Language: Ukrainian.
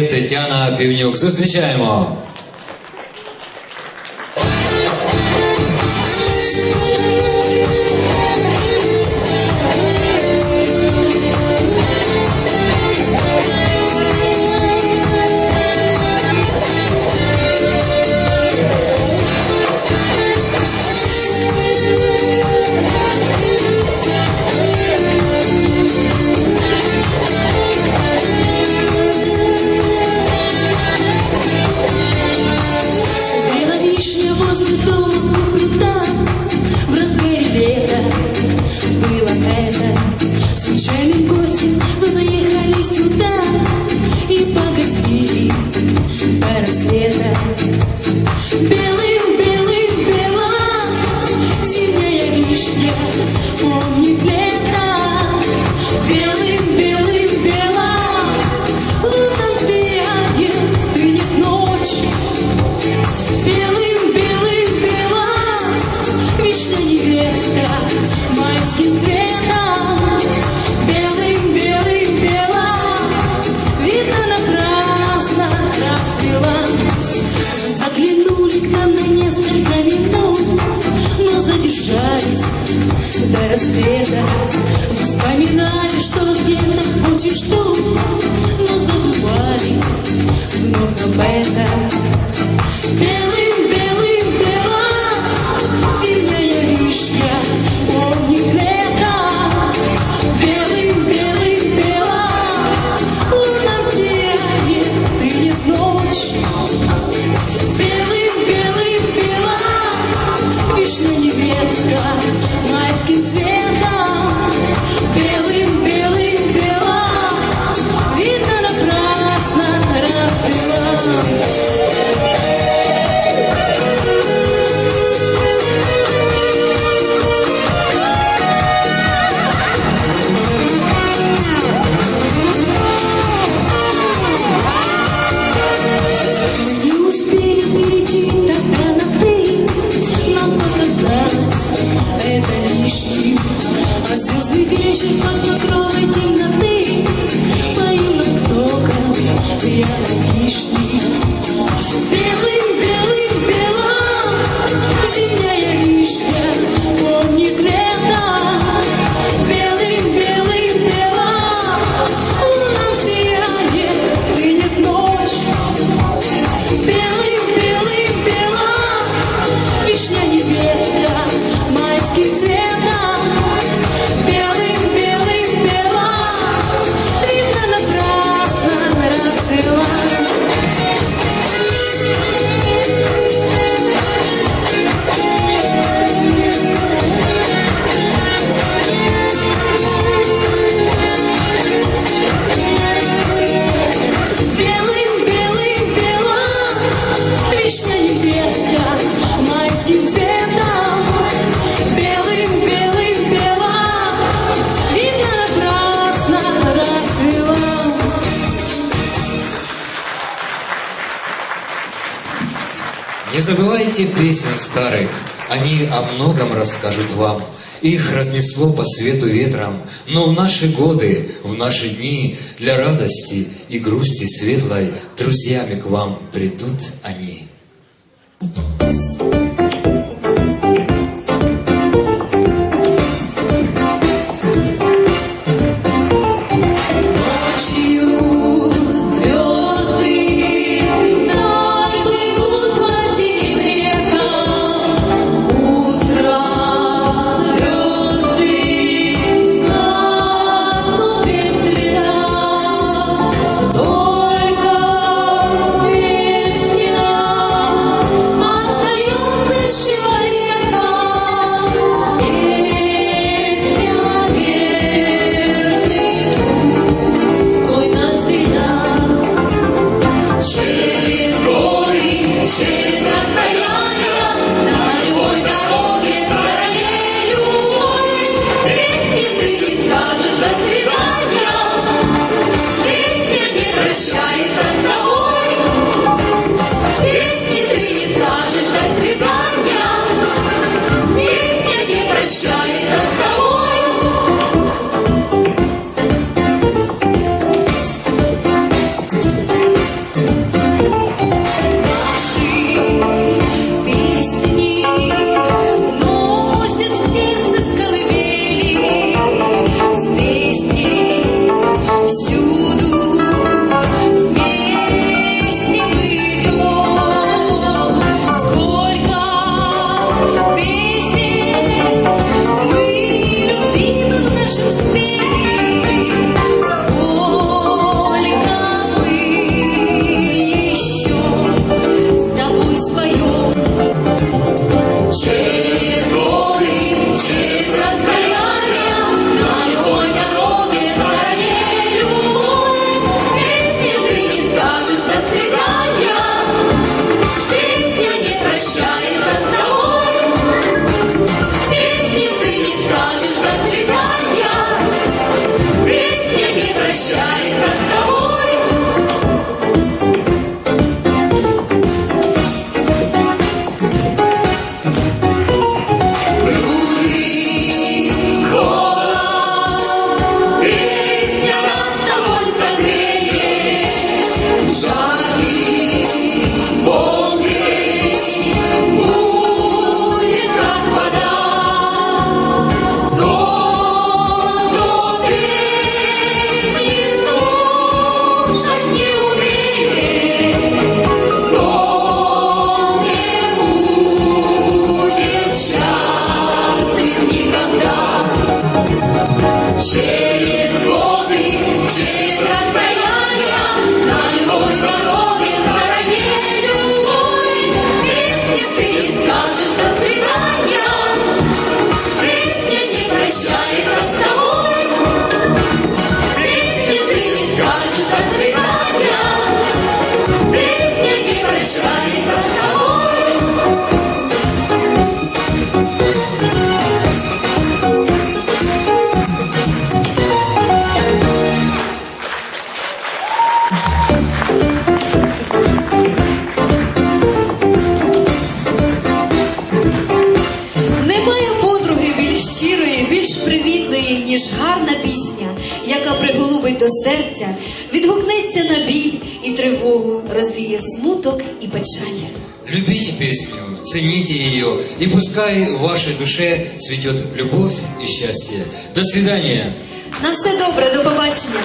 Тетяна Півнюк. Зустрічаємо. seja. Yeah. Не забывайте песен старых, они о многом расскажут вам. Их разнесло по свету ветром, но в наши годы, в наши дни Для радости и грусти светлой друзьями к вам придут они. Песни ты не скажешь до себя До свидания, песня не прощает. Jerusalem. серця відгукнеться на біль і тривогу, розвіє смуток і печаль. Любите песню, цените ее, и пускай в вашей душе цветет любов і щастя. До свидання На все добре, до побачення.